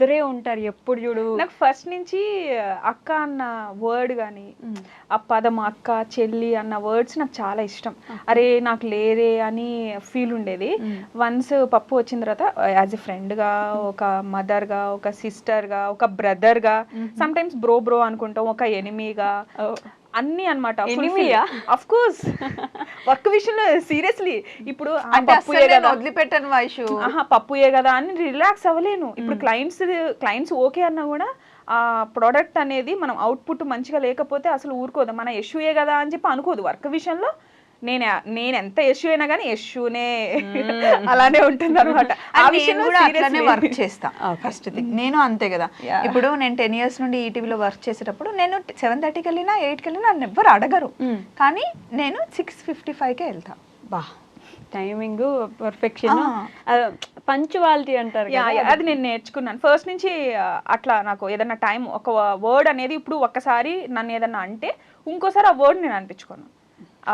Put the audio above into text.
ఇద్దరే ఉంటారు ఎప్పుడు చూడు. నాకు ఫస్ట్ నుంచి అక్క అన్న వర్డ్ కానీ. ఆ పదం అక్క చెల్లి అన్న వర్డ్స్ నాకు చాలా ఇష్టం. అరే నాకు లేరే అని ఫీల్ ఉండేది. వన్స్ పప్పు వచ్చిన తర్వాత యాజ్ ఎ ఫ్రెండ్గా ఒక మదర్గా ఒక సిస్టర్గా ఒక బ్రదర్గా సమ్ టైమ్స్ బ్రో బ్రో అనుకుంటాం ఒక ఎనిమీగా అన్ని అనమాట? అఫ్ కోర్స్ వర్క్ విషయంలో సీరియస్లీ ఇప్పుడు వదిలిపెట్టాను వైషు ఆహా పప్పుయే కదా అని రిలాక్స్ అవ్వలేను. ఇప్పుడు క్లయింట్స్ క్లయింట్స్ ఓకే అన్నా కూడా ఆ ప్రోడక్ట్ అనేది మనం అవుట్పుట్ మంచిగా లేకపోతే అసలు ఊరుకోదు. మన ఇష్యూయే కదా అని చెప్పి అనుకోదు. వర్క్ విషయంలో నేను నేను ఎంత ఇష్యూ అయినా కానీ ఇష్యూనే అలానే ఉంటుంది అనమాట ఆ విషయంలో. అట్లానే వర్క్ చేస్తా ఫస్ట్ థింగ్ నేను అంతే కదా. ఇప్పుడు నేను టెన్ ఇయర్స్ నుండి ఈటీవీలో వర్క్ చేసేటప్పుడు నేను సెవెన్ థర్టీకి వెళ్ళినా ఎయిట్కి వెళ్ళినా నన్ను ఎవ్వరు అడగరు. కానీ నేను సిక్స్ ఫిఫ్టీ ఫైవ్కే వెళ్తా. బా. Timing perfection. పంచువాలిటీ అంటారు అది నేను నేర్చుకున్నాను. ఫస్ట్ నుంచి అట్లా నాకు ఏదన్నా టైం ఒక వర్డ్ అనేది ఇప్పుడు ఒక్కసారి నన్ను ఏదన్నా అంటే ఇంకోసారి ఆ వర్డ్ నేను అనిపించుకోను.